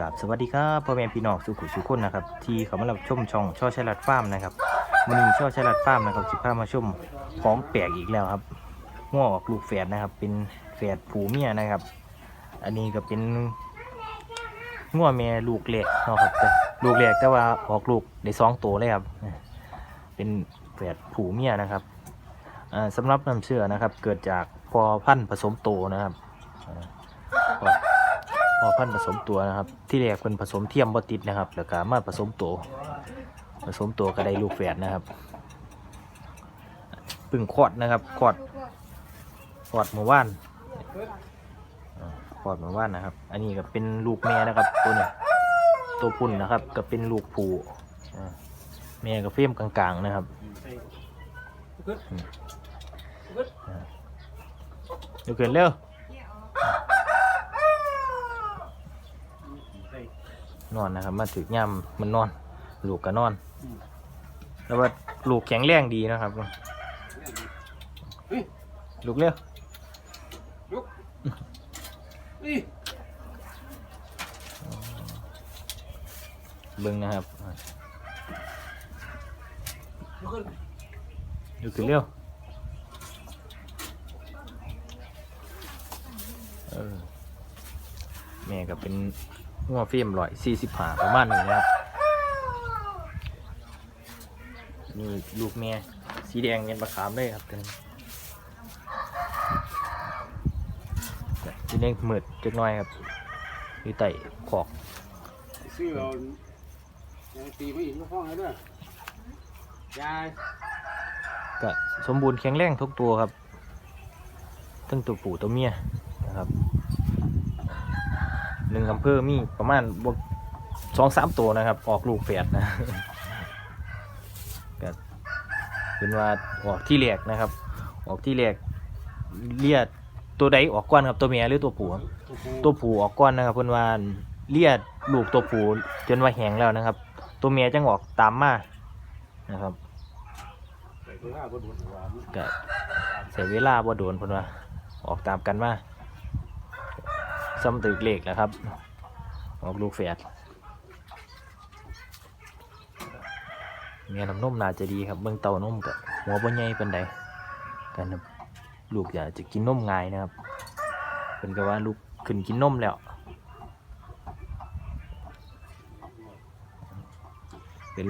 กับสวัสดีครับพ่อแม่พี่น้องสุขุสุขคนนะครับที่เขามารับชมช่องช่อชัยรัดฟาร์มนะครับวันนี้ช่อชัยรัดฟาร์มนะครับสิพามาชมของแปลกอีกแล้วครับง้อออกลูกแฝดนะครับ เป็นแฝดผูเมียนะครับ อันนี้ก็เป็นง้อแม่ลูกเล็กนะครับแต่ลูกเล็กแต่ว่าออกลูกได้สองตัวเลยครับ เป็นแฝดผูเมียนะครับอ่าสำหรับน้ำเชื่อนะครับ เกิดจากพอพันธุ์ผสมโตนะครับ อพันธุ์ผสมตัวนะครับ ที่แรกเป็นผสมเทียมบ่ติดนะครับ แล้วก็มาผสมตัว ผสมตัวก็ได้ลูกแฝดนะครับเพึ่งคอดนะครับคอดคอดเมื่อวานอ่าคอดเมื่อวานนะครับ อันนี้ก็เป็นลูกแม่นะครับ ตัวนี้ตัวปุ่นนะครับ ก็เป็นลูกผู่แม่ก็เฟียมกลางๆนะครับเดี๋ยวเกินเร็ว นอนนะครับ มาถึกย่ำมันนอน ลูกก็นอน แล้วว่าลูกแข็งแรงดีนะครับลูกเร็วนี่เบิ้งนะครับลุกขึ้นลูกขึ้นเร็วเออแม่ก็เป็น งัวฟิล์มร้อยสี่สิบหาประมาณนี้นะครับนี่ลูกแม่สีแดงเงินประคามเลยครับตัวนี้สีแดงมืดจักหน่อยครับอยู่ใต้ขอกซื้อเอาเอาตีไม่อีกลูกห้องเลยเด้อยายก็สมบูรณ์แข็งแรงทุกตัวครับทั้งตัวผู้ตัวเมียนะครับห นึ่งอำเภอมีประมาณบวกสองสามตัวนะครับ ออกลูกแฝดนะก็เป็นว่าออกที่แรกนะครับ ออกที่แรกเลียดตัวใดออกก้อนครับตัวเมียหรือตัวผู้ครับตัวผู้ออกก้อนนะครับเพื่อนว่าเลียดลูกตัวผู้จนว่าแห้งแล้วนะครับ ตัวเมียจังออกตามมานะครับใส่ตัวห้าบนหัวหัวมันก็ใช้เวลาบ่โดนเพิ่นว่าออกตามกันมา ซ้ำตึกเลขแล้วครับ ออกลูกแฝดเมียน้ำนมน่าจะดีครับเบิ่งเตานมก็หัวบ่ใหญ่ปานใดกันลูกอยากจะกินนมง่ายนะครับเพิ่นก็ว่าลูกขึ้นกินนมแล้วเป็น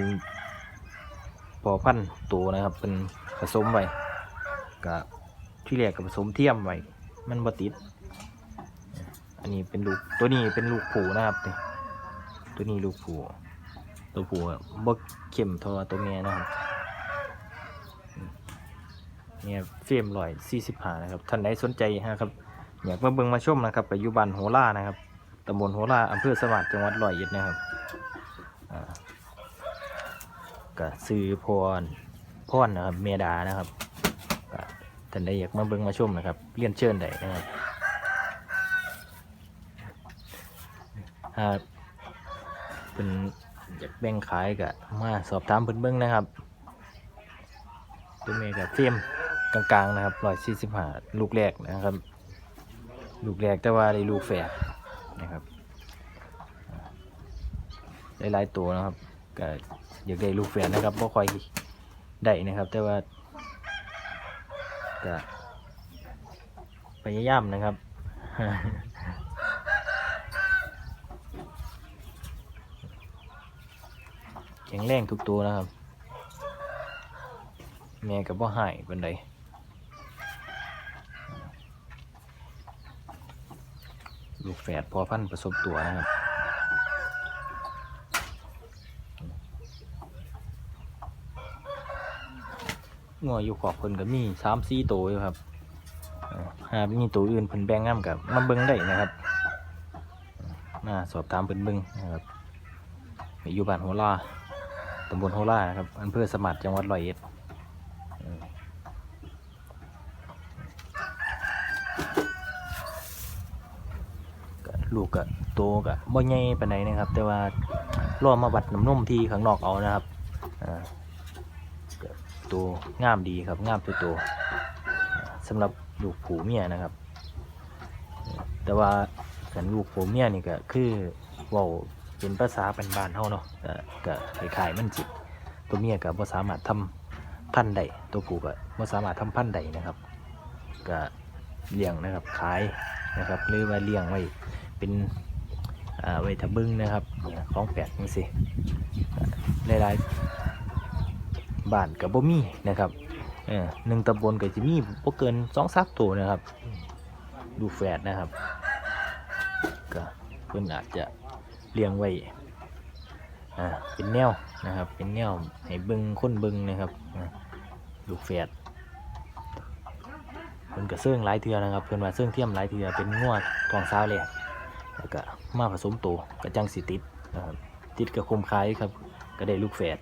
พอพันตัวนะครับ เป็นผสมไว้กับที่แรกกับผสมเทียมไว้มันบ่ติด อันนี้เป็นลูกตัวนี้เป็นลูกผูนะครับนี่ตัวนี้ลูกผูตัวผูบ่เข้มเท่าตัวเมียนะครับเนี่ยเฟรมร้อยสี่สิบห้านะครับท่านใดสนใจนะครับอยากมาเบิ่งมาชมนะครับไปอยุบันโหล่านะครับตำบลโหล่าอำเภอสวัสดิ์จังหวัดร้อยเอ็ดนะครับก็ซื้อพรพรนะครับเมดานะครับท่านใดอยากมาเบิ่งมาชมนะครับเรียนเชิญได้นะครับ ถ้าเป็นอยากแบ่งขายก็มาสอบถามเพิ่นเบิ่งนะครับ ตัวเมกับเฟรมกลางๆนะครับร้อยสี่สิบห้าลูกแรกนะครับ ลูกแรกแต่ว่าได้ลูกแฝดนะครับหลายๆตัวนะครับก็อยากได้ลูกแฝดนะครับบ่ค่อยได้นะครับ แต่ว่าก็พยายามนะครับ แข็งแรงทุกตัวนะครับ แม่กับบ่หายบันไดลูกแฝดพอพันธุ์ผสมตัวนะครับงัวอยู่ขอบเพิ่นก็มีสามสี่ตัวอยู่ครับหามีตัวอื่นเพิ่นแบ่งงามกับมาเบิ่งได้นะครับ มาสอบถามเพิ่นเบิ่งนะครับอยู่บ้านโหรา ตำบลโหรานะครับอำเภอสมัติจังหวัดร้อยเอ็ดลูกก็โตก็บ่ใหญ่ปานใดนะครับ แต่ว่ารอมาวัดน้ำนมที่ข้างนอกเอานะครับตัวงามดีครับงามตัวตัวสำหรับลูกผูเมียนะครับ แต่ว่าสันลูกผูเมียนี่ก็คือว้า เป็นภาษาเป็นบ้านเฮาเนาะก็ก็คล้ายๆมันจิตัวเมียก็บ่สามารถทำพันธุ์ใดตัวผู้ก็บ่สามารถทำพันธุ์ใดนะครับก็เลี้ยงนะครับขายนะครับหรือว่าเลี้ยงไว้เป็นอ่าไว้ทะบึงนะครับของแปลกนี่สิหลายๆบ้านกับบ่มีนะครับเออหนึ่งตำบลก็จะมีบ่เกินสองสักตัวนะครับ ดูแฝดนะครับก็เพิ่นอาจจะ เลี้ยงไว้อ่าเป็นแนวนะครับ เป็นแนวให้เบิงค้นเบิงนะครับลูกแฝดเพิ่นก็เสื่องหลายเทือนะครับเพิ่นว่าเสื่องเทียมหลายเทือเป็นงวดทองสาวเลยแล้วก็มาผสมโตวก็จังสิติดนะครับติดกับคมคายครับก็ได้ลูกแฝด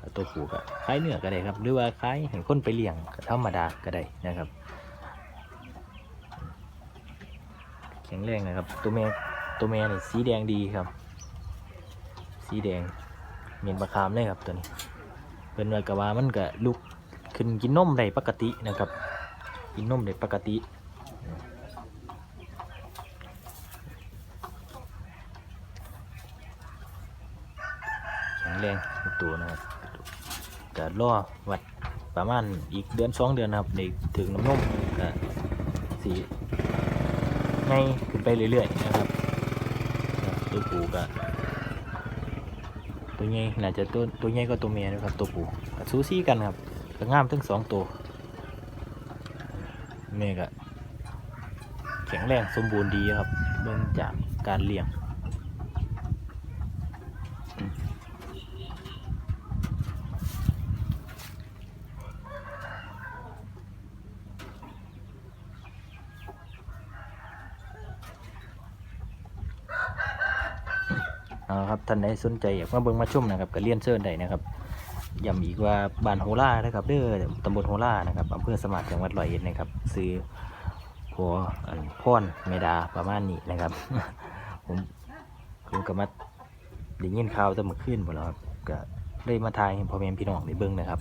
ก็ตัวผูกคล้ายเนื้อก็ได้ครับ หรือว่าคล้ายเห็นคนไปเลี้ยงก็ธรรมดาก็ได้นะครับ แข็งแรงนะครับ ตัวแม่ ตัวแม่นี่สีแดงดีครับ สีแดงเหม็นบะคามเลยครับตัวนี้ เป็นว่ากะว่ามันก็ลุกขึ้นกินนมได้ปกตินะครับ กินนมได้ปกติแข็งแรงตัวนะครับก็รอวัดประมาณอีกเดือนสองเดือนนะครับในถึงน้ำนมก็สีไงขึ้นไปเรื่อยๆนะครับ ตัวปูกะตัวใหญ่น่าจะตัวตัวใหญ่ก็ตัวเมียนะครับ ตัวปูก็ซูซี่กันครับก็งามทั้งสองตัวเม่ก็แข็งแรงสมบูรณ์ดีครับเนื่องจากการเลี้ยง เอาครับท่านใดสนใจอยากมาเบิ่งมาชมนะครับก็เลียนเชิญได้นะครับย้ำอีกว่าบ้านโฮล่านะครับเด้อตำบลโฮล่านะครับอำเภอสมัครจังหวัดร้อยเอ็ดนะครับซื้อพัวพ่อนเมดาประมาณนี้นะครับ ผมผมก็มาได้ยินข่าวจะมาขึ้นหมดแล้วครับก็ได้มาทายพ่อแม่พี่น้องได้เบิ่งนะครับ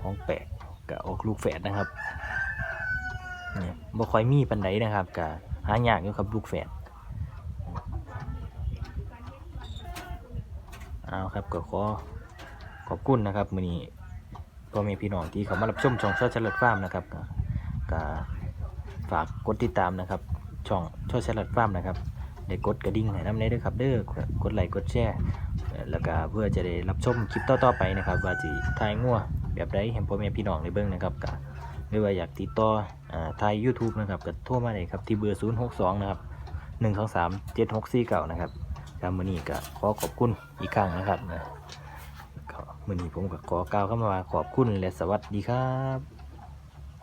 ของแปลกก็ออกลูกแฝดนะครับเนี่ยบ่ค่อยมีปันไดนะครับก็ หายากอยู่ครับลูกแฝดเอาครับก็ขอขอบคุณนะครับมือนี้พ่อแม่พี่น้องที่เขามารับชมช่องช่อเฉลิดฟาร์มนะครับก็ฝากกดติดตามนะครับ ช่องช่อเฉลิดฟาร์มนะครับได้กดกระดิ่งให้น้ำเนยด้วยครับเด้อกดไลค์กดแชร์แล้วก็เพื่อจะได้รับชมคลิปต่อๆไปนะครับ ว่าจะทายงัวแบบใดให้พ่อแม่พี่น้องได้เบิ่งนะครับก็ หรือว่าอยากติดต่ออทาย YouTube นะครับก็โทรมาเลยครับที่เบอร์ 062 นะครับ 123 7649 นะครับครับมือนี้ก็ขอขอบคุณอีกครั้งนะครับนะมือนี้ผมก็ขอกล่าวคำว่าขอบคุณและสวัสดีครับ